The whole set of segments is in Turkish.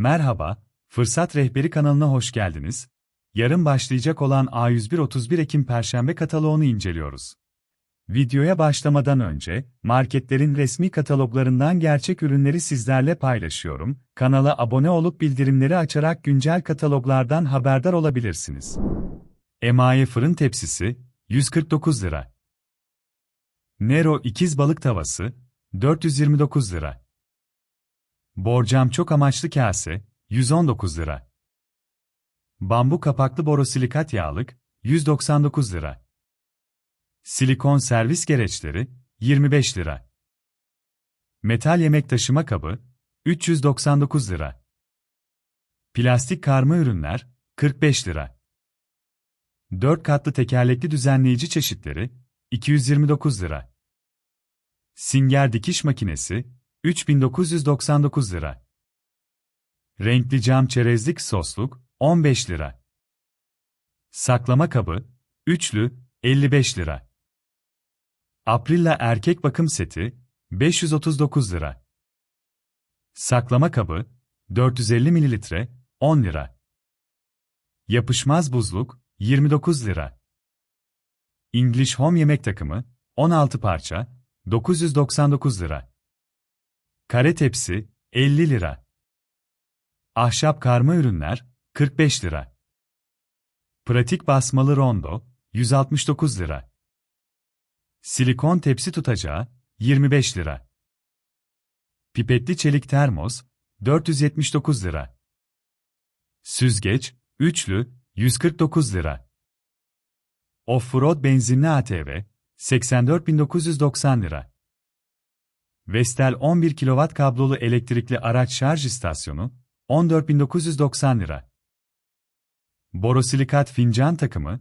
Merhaba, Fırsat Rehberi kanalına hoş geldiniz. Yarın başlayacak olan A101-31 Ekim Perşembe kataloğunu inceliyoruz. Videoya başlamadan önce, marketlerin resmi kataloglarından gerçek ürünleri sizlerle paylaşıyorum. Kanala abone olup bildirimleri açarak güncel kataloglardan haberdar olabilirsiniz. Emaye fırın tepsisi, 149 lira. Nero ikiz balık tavası, 429 lira. Borcam çok amaçlı kase, 119 lira. Bambu kapaklı borosilikat yağlık, 199 lira. Silikon servis gereçleri, 25 lira. Metal yemek taşıma kabı, 399 lira. Plastik karma ürünler, 45 lira. 4 katlı tekerlekli düzenleyici çeşitleri, 229 lira. Singer dikiş makinesi, 3999 lira. Renkli cam çerezlik sosluk, 15 lira. Saklama kabı, üçlü, 55 lira. Aprilla erkek bakım seti, 539 lira. Saklama kabı, 450 mililitre, 10 lira. Yapışmaz buzluk, 29 lira. English Home yemek takımı, 16 parça, 999 lira. Kare tepsi, 50 lira. Ahşap karma ürünler, 45 lira. Pratik basmalı rondo, 169 lira. Silikon tepsi tutacağı, 25 lira. Pipetli çelik termos, 479 lira. Süzgeç, üçlü, 149 lira. Offroad benzinli ATV, 84.990 lira. Vestel 11 kW kablolu elektrikli araç şarj istasyonu, 14.990 lira. Borosilikat fincan takımı,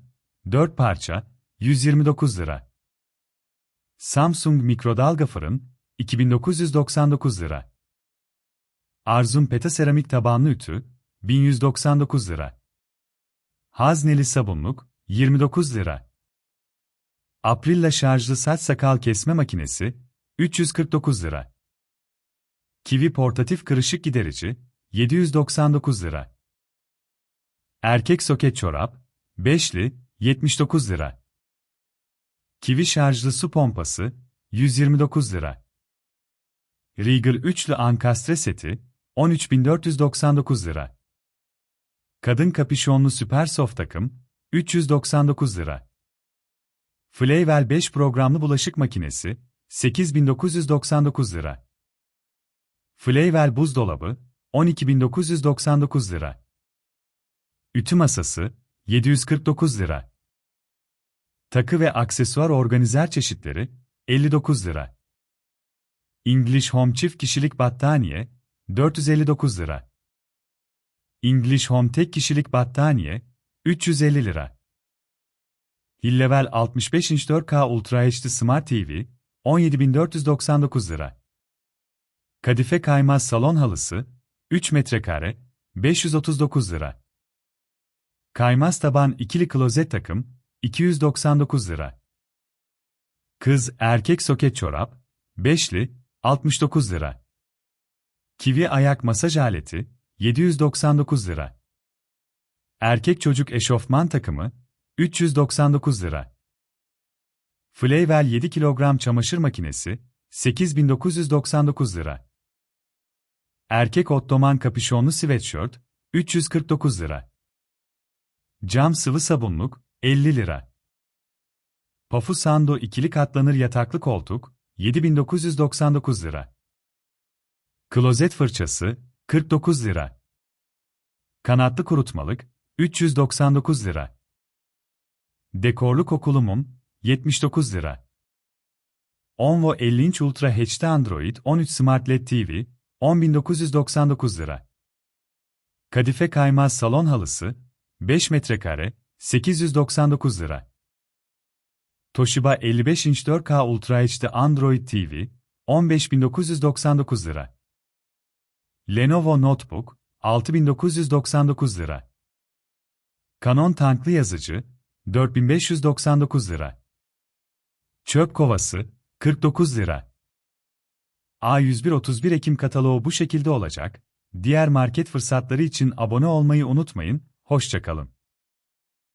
4 parça, 129 lira. Samsung mikrodalga fırın, 2999 lira. Arzum Peta seramik tabanlı ütü, 1199 lira. Hazneli sabunluk, 29 lira. Aprilla şarjlı saç sakal kesme makinesi, 349 lira. Kivi portatif kırışık giderici, 799 lira. Erkek soket çorap, 5'li, 79 lira. Kivi şarjlı su pompası, 129 lira. Regal üçlü ankastre seti, 13.499 lira. Kadın kapüşonlu süper soft takım, 399 lira. Flavel 5 programlı bulaşık makinesi, 8999 lira. Flavel buzdolabı, 12999 lira. Ütü masası, 749 lira. Takı ve aksesuar organizer çeşitleri, 59 lira. English Home çift kişilik battaniye, 459 lira. English Home tek kişilik battaniye, 350 lira. Hillevel 65 inç 4K Ultra HD Smart TV, 17.499 lira. Kadife kaymaz salon halısı, 3 metrekare, 539 lira. Kaymaz taban ikili klozet takım, 299 lira. Kız erkek soket çorap, 5'li, 69 lira. Kivi ayak masaj aleti, 799 lira. Erkek çocuk eşofman takımı, 399 lira. Flavel 7 kilogram çamaşır makinesi, 8999 lira. Erkek ottoman kapüşonlu sweatshirt, 349 lira. Cam sıvı sabunluk, 50 lira. Pafu Sando ikili katlanır yataklı koltuk, 7999 lira. Klozet fırçası, 49 lira. Kanatlı kurutmalık, 399 lira. Dekorlu kokulu mum, 79 lira. Onvo 50 inç Ultra HD Android 13 Smart LED TV, 10.999 lira. Kadife kaymaz salon halısı, 5 metrekare, 899 lira. Toshiba 55 inç 4K Ultra HD Android TV, 15.999 lira. Lenovo Notebook, 6.999 lira. Canon tanklı yazıcı, 4599 lira. Çöp kovası, 49 lira. A101 31 Ekim kataloğu bu şekilde olacak. Diğer market fırsatları için abone olmayı unutmayın, hoşçakalın.